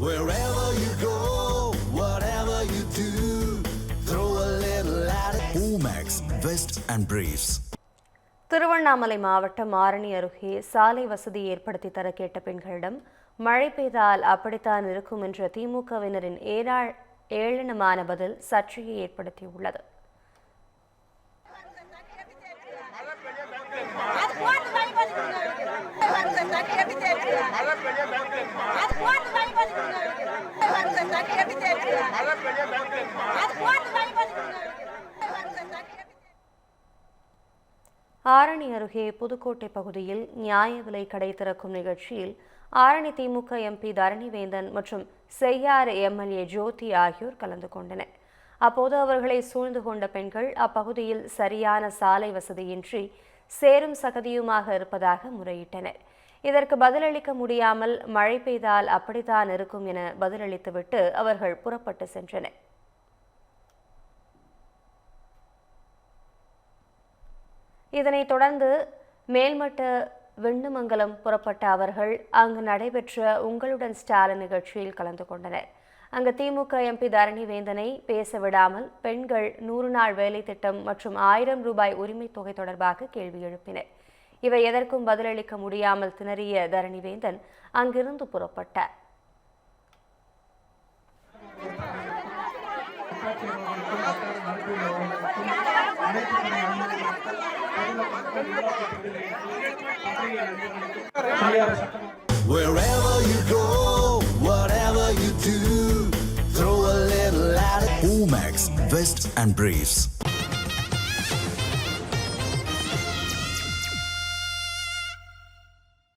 Wherever you go, whatever you do, throw a little at it. Omax, Vest and Briefs. Tiruvannamalai மாவட்டம் ஆரணி அருகே சாலை வசதி ஏற்படுத்தி தர கேட்ட பெண்களிடம் மழை பெய்தால் அப்படித்தான் இருக்கும் என்ற திமுகவினரின் ஏழா- ஏளனமான பதில் சர்ச்சையை ஏற்படுத்தியுள்ளது அது ஆரணி அருகே புதுக்கோட்டை பகுதியில் நியாய விலை கடை திறக்கும் நிகழ்ச்சியில் ஆரணி திமுக எம்பி தரணிவேந்தன் மற்றும் செய்யாறு எம்எல்ஏ ஜோதி ஆகியோர் கலந்து கொண்டனர். அப்போது அவர்களை சூழ்ந்து கொண்ட பெண்கள் அப்பகுதியில் சரியான சாலை வசதியின்றி சேரும் சகதியுமாக இருப்பதாக முறையிட்டனர். இதற்கு பதிலளிக்க முடியாமல் மழை பெய்தால் அப்படித்தான் இருக்கும் என பதிலளித்துவிட்டு அவர்கள் புறப்பட்டு சென்றனர். இதனைத் தொடர்ந்து மேல்மட்ட வெண்ணுமங்கலம் புறப்பட்ட அவர்கள் அங்கு நடைபெற்ற உங்களுடன் ஸ்டாலின் நிகழ்ச்சியில் கலந்து கொண்டனர். அங்கு திமுக எம்பி தரணி வேந்தனை பேச விடாமல் பெண்கள் நூறு நாள் வேலை திட்டம் மற்றும் ஆயிரம் ரூபாய் உரிமைத் தொகை தொடர்பாக கேள்வி எழுப்பினர். இவை எதற்கும் பதிலளிக்க முடியாமல் திணறிய தரணிவேந்தன் அங்கிருந்து புறப்பட்டார் Wherever you go, whatever you do, throw a little at it. Omax, Vest and Briefs.